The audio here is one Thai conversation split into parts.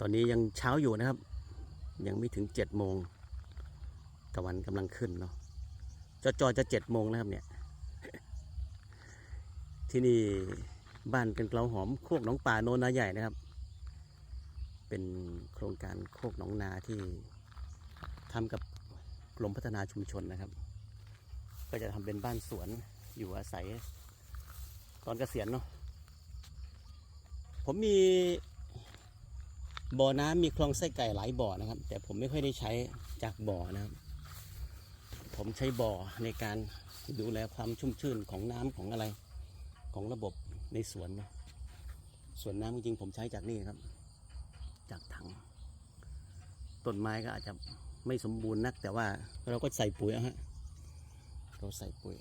ตอนนี้ยังเช้าอยู่นะครับ ยังไม่ถึงเจ็ดโมงตะวันกำลังขึ้นเนาะจอจอจะเจ็ดโมงแล้วครับเนี่ย ที่นี่บ้านเป็นเกลาหอมโคกหนองป่าโนนนาใหญ่นะครับ เป็นโครงการโคกหนองนาที่ทำกับกรมพัฒนาชุมชนนะครับ ก็จะทำเป็นบ้านสวนอยู่อาศัย ตอนเกษียณเนาะผมมี บ่อน้ำมีคลองไส้ไก่หลายบ่อนะครับ แต่ผมไม่ค่อยได้ใช้จากบ่อนะครับ ผมใช้บ่อในการดูแลความชุ่มชื่นของน้ำของอะไรของระบบในสวนนะส่วนน้ำจริงผมใช้จากนี่ครับ จากถัง ต้นไม้ก็อาจจะไม่สมบูรณ์นัก แต่ว่าเราก็ใส่ปุ๋ยฮะเราใส่ปุ๋ย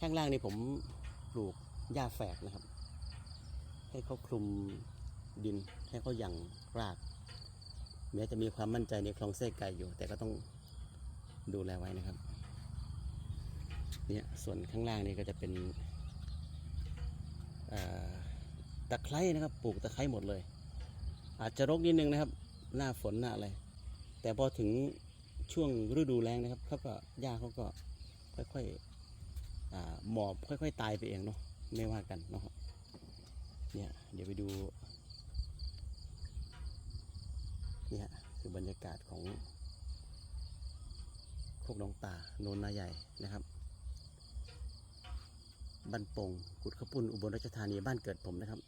ข้างล่างนี่ผมปลูกหญ้าแฝกนะครับ ให้เขาคลุม ดินให้เขาหยั่งราก แม้จะมีความมั่นใจในคลองเส้ไก่อยู่ แต่ก็ต้องดูแลไว้นะครับ เนี่ยส่วนข้างล่างนี่ก็จะเป็นตะไคร้นะครับ ปลูกตะไคร้หมดเลย อาจจะรกนิดนึงนะครับ หน้าฝนหน้าอะไร แต่พอถึงช่วงฤดูแล้งนะครับเขาก็หญ้าเขาก็ค่อยๆหมอบค่อย ๆ ตายไปเองเนาะไม่ว่ากันเนาะเนี่ยเดี๋ยวไปดู นี่ฮะคือบรรยากาศของโคกหนองป่าโนนนาใหญ่นะครับบ้านปงกุดขปุ่นอุบลราชธานีบ้านเกิดผมนะครับ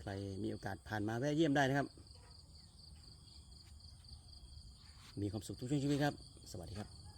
ใครมีโอกาสผ่านมาแวะเยี่ยมได้นะครับ มีความสุขทุกช่วงชีวิตครับ สวัสดีครับ